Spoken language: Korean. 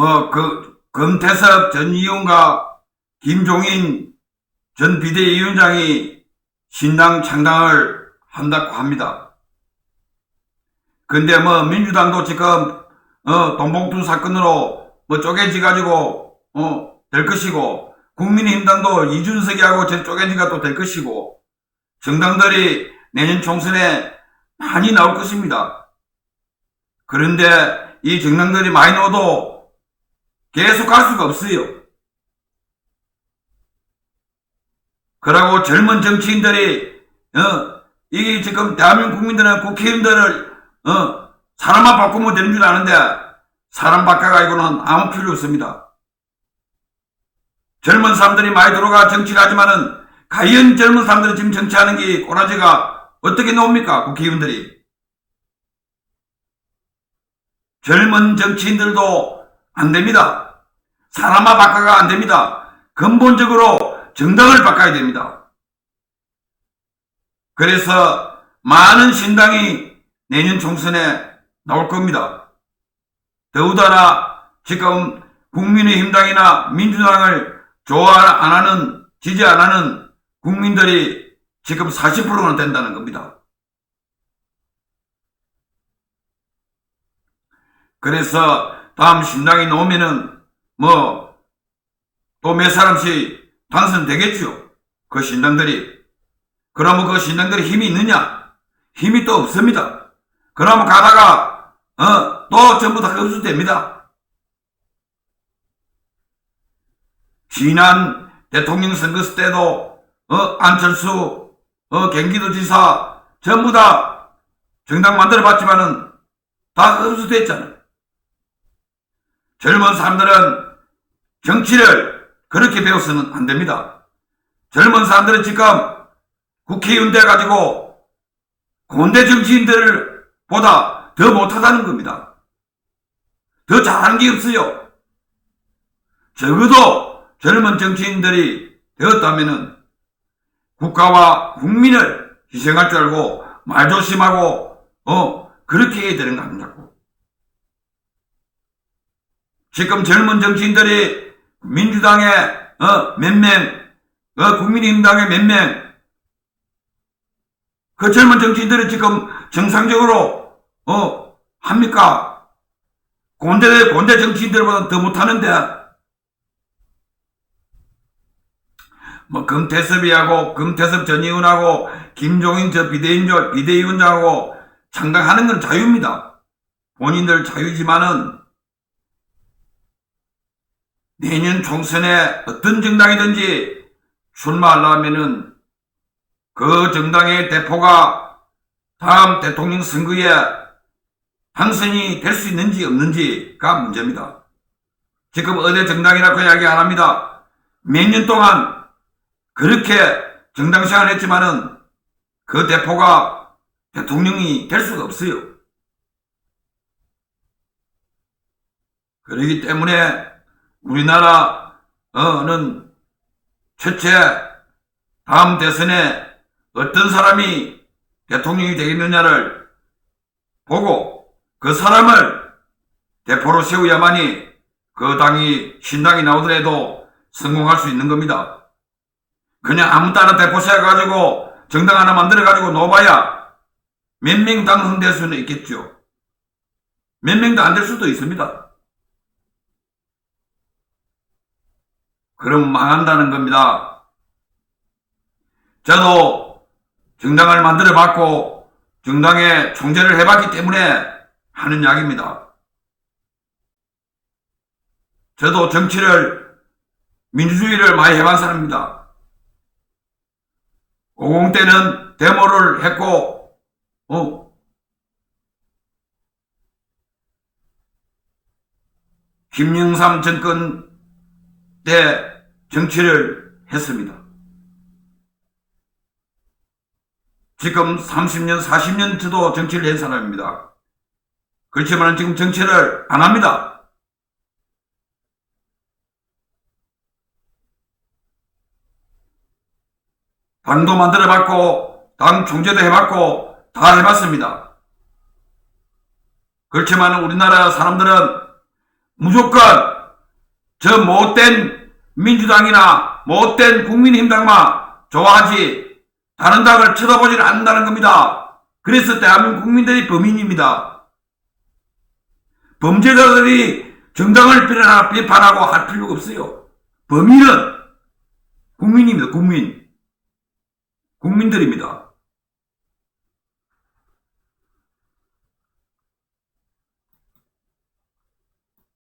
뭐, 그, 금태섭 전 의원과 김종인 전 비대위원장이 신당 창당을 한다고 합니다. 근데 뭐, 민주당도 지금, 어, 돈봉투 사건으로 뭐 쪼개지 가지고, 어, 될 것이고, 국민의힘당도 이준석이하고 저 쪼개지가 또 될 것이고, 정당들이 내년 총선에 많이 나올 것입니다. 그런데 이 정당들이 많이 나와도 계속 갈 수가 없어요. 그러고 젊은 정치인들이 어 이게 지금 대한민국 국민들은 국회의원들을 어 사람만 바꾸면 되는 줄 아는데 사람 바꿔가지고는 아무 필요 없습니다. 젊은 사람들이 많이 들어가 정치를 하지만은 과연 젊은 사람들이 지금 정치하는 게 꼬라지가 어떻게 나옵니까 국회의원들이 젊은 정치인들도 안 됩니다. 사람만 바꿔가 안 됩니다. 근본적으로 정당을 바꿔야 됩니다. 그래서 많은 신당이 내년 총선에 나올 겁니다. 더군다나 지금 국민의힘당이나 민주당을 좋아 안 하는, 지지 안 하는 국민들이 지금 40%나 된다는 겁니다. 그래서 다음 신당이 나오면은 뭐 또 몇 사람씩 당선되겠죠. 그 신당들이. 그러면 그 신당들이 힘이 있느냐? 힘이 또 없습니다. 그러면 가다가 어, 또 전부 다 흡수됩니다. 지난 대통령 선거 때도 어, 안철수 어, 경기도지사 전부 다 정당 만들어 봤지만은 다 흡수됐잖아요. 젊은 사람들은 정치를 그렇게 배워서는 안 됩니다. 젊은 사람들은 지금 국회의원 돼가지고 군대 정치인들 보다 더 못하다는 겁니다. 더 잘하는 게 없어요. 적어도 젊은 정치인들이 되었다면은 국가와 국민을 희생할 줄 알고 말 조심하고 어 그렇게 해야 되는 거 아니냐고. 지금 젊은 정치인들이 민주당의 어, 몇 명, 어, 국민의힘당의 몇 명, 그 젊은 정치인들이 지금 정상적으로 어, 합니까? 곤대 곤대 정치인들보다 더 못하는데 뭐 금태섭이하고 금태섭 전 의원하고 김종인 저 비대위원장 비대위원장하고 창당하는 건 자유입니다. 본인들 자유지만은 내년 총선에 어떤 정당이든지 출마하려면은 그 정당의 대표가 다음 대통령 선거에 당선이 될 수 있는지 없는지가 문제입니다. 지금 어느 정당이라고 이야기 안 합니다. 몇 년 동안 그렇게 정당 생활을 했지만은 그 대표가 대통령이 될 수가 없어요. 그렇기 때문에 우리나라는 첫째 다음 대선에 어떤 사람이 대통령이 되겠느냐를 보고 그 사람을 대표로 세워야만이 그 당이 신당이 나오더라도 성공할 수 있는 겁니다. 그냥 아무 따나 대표 세워가지고 정당 하나 만들어가지고 놓아봐야 몇 명 당선될 수는 있겠죠. 몇 명도 안 될 수도 있습니다. 그럼 망한다는 겁니다. 저도 정당을 만들어 봤고 정당의 총재를 해봤기 때문에 하는 이야기입니다. 저도 정치를 민주주의를 많이 해본 사람입니다. 50 때는 데모를 했고 어, 김영삼 정권 때 정치를 했습니다. 지금 30년, 40년 저도 정치를 한 사람입니다. 그렇지만 지금 정치를 안 합니다. 당도 만들어 봤고, 당 총재도 해봤고, 다 해봤습니다. 그렇지만 우리나라 사람들은 무조건 저 못된 민주당이나 못된 국민힘당만 좋아하지 다른 당을 쳐다보질 않는다는 겁니다. 그래서 대한민국 국민들이 범인입니다. 범죄자들이 정당을 비판하- 비판하고 할 필요가 없어요. 범인은 국민입니다. 국민. 국민들입니다.